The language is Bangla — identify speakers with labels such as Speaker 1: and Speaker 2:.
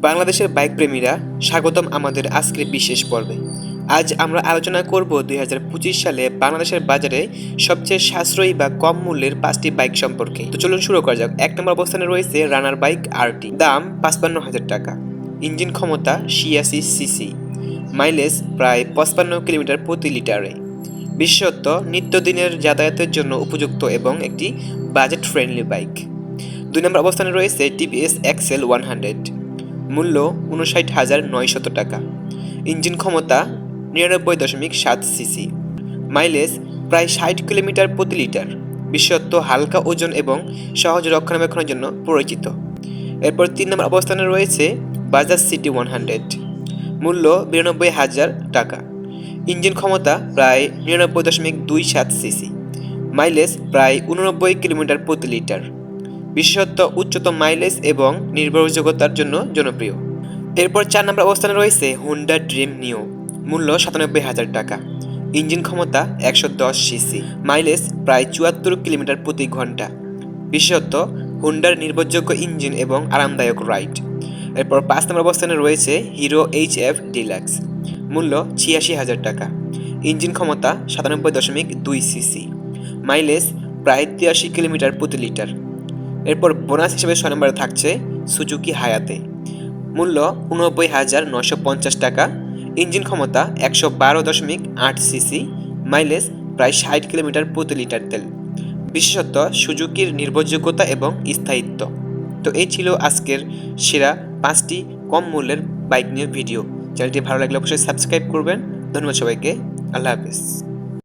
Speaker 1: বাংলাদেশের বাইক প্রেমীরা স্বাগতম আমাদের আজকের বিশেষ পর্বে। আজ আমরা আলোচনা করব দুই হাজার পঁচিশ সালে বাংলাদেশের বাজারে সবচেয়ে সাশ্রয়ী বা কম মূল্যের পাঁচটি বাইক সম্পর্কে। তো চলুন শুরু করা যাক। এক নম্বর অবস্থানে রয়েছে রানার বাইক আরটি দাম পাঁচপান্ন হাজার টাকা। ইঞ্জিন ক্ষমতা ছিয়াশি সিসি। মাইলেজ প্রায় পঁচপান্ন কিলোমিটার প্রতি লিটারে। বিশেষত নিত্যদিনের যাতায়াতের জন্য উপযুক্ত এবং একটি বাজেট ফ্রেন্ডলি বাইক। দুই নম্বর অবস্থানে রয়েছে টিভিএস এক্সেল ওয়ান হান্ড্রেড মূল্য উনষাট হাজার নয়শত টাকা। ইঞ্জিন ক্ষমতা নিরানব্বই দশমিক সাত সিসি। মাইলেজ প্রায় ষাট কিলোমিটার প্রতি লিটার। বিশেষত্ব হালকা ওজন এবং সহজ রক্ষণাবেক্ষণের জন্য পরিচিত। এরপর তিন নম্বর অবস্থানে রয়েছে বাজাজ সিটি ওয়ান হান্ড্রেড। মূল্য বিরানব্বই হাজার টাকা। ইঞ্জিন ক্ষমতা প্রায় নিরানব্বই দশমিক দুই সাত সিসি। মাইলেজ প্রায় উননব্বই কিলোমিটার প্রতি লিটার। বিশেষত্ব উচ্চতম মাইলেজ এবং নির্ভরযোগ্যতার জন্য জনপ্রিয়। এরপর চার নম্বর অবস্থানে রয়েছে হুন্ডা ড্রিম নিও মূল্য সাতানব্বই হাজার টাকা। ইঞ্জিন ক্ষমতা একশো দশ সিসি, মাইলেজ প্রায় চুয়াত্তর কিলোমিটার প্রতি ঘণ্টা। বিশেষত হুন্ডার নির্ভরযোগ্য ইঞ্জিন এবং আরামদায়ক রাইড। এরপর পাঁচ নম্বর অবস্থানে রয়েছে হিরো এইচ এফ ডিলাক্স মূল্য ছিয়াশি হাজার টাকা। ইঞ্জিন ক্ষমতা সাতানব্বই দশমিক দুই সিসি, মাইলেজ প্রায় তিরাশি কিলোমিটার প্রতি লিটার। এরপর বোনাস হিসেবে ছয় নম্বরে থাকছে সুজুকি হায়াতে। মূল্য উনব্বই হাজার নশো পঞ্চাশ টাকা, ইঞ্জিন ক্ষমতা একশো বারো দশমিক আট সিসি, মাইলেজ প্রায় ষাট কিলোমিটার প্রতি লিটার তেল। বিশেষত সুজুকির নির্ভরযোগ্যতা এবং স্থায়িত্ব। তো এই ছিল আজকের সেরা পাঁচটি কম মূল্যের বাইক নিয়ে ভিডিও। চ্যানেলটি ভালো লাগলে অবশ্যই সাবস্ক্রাইব করবেন। ধন্যবাদ সবাইকে। আল্লাহ হাফিজ।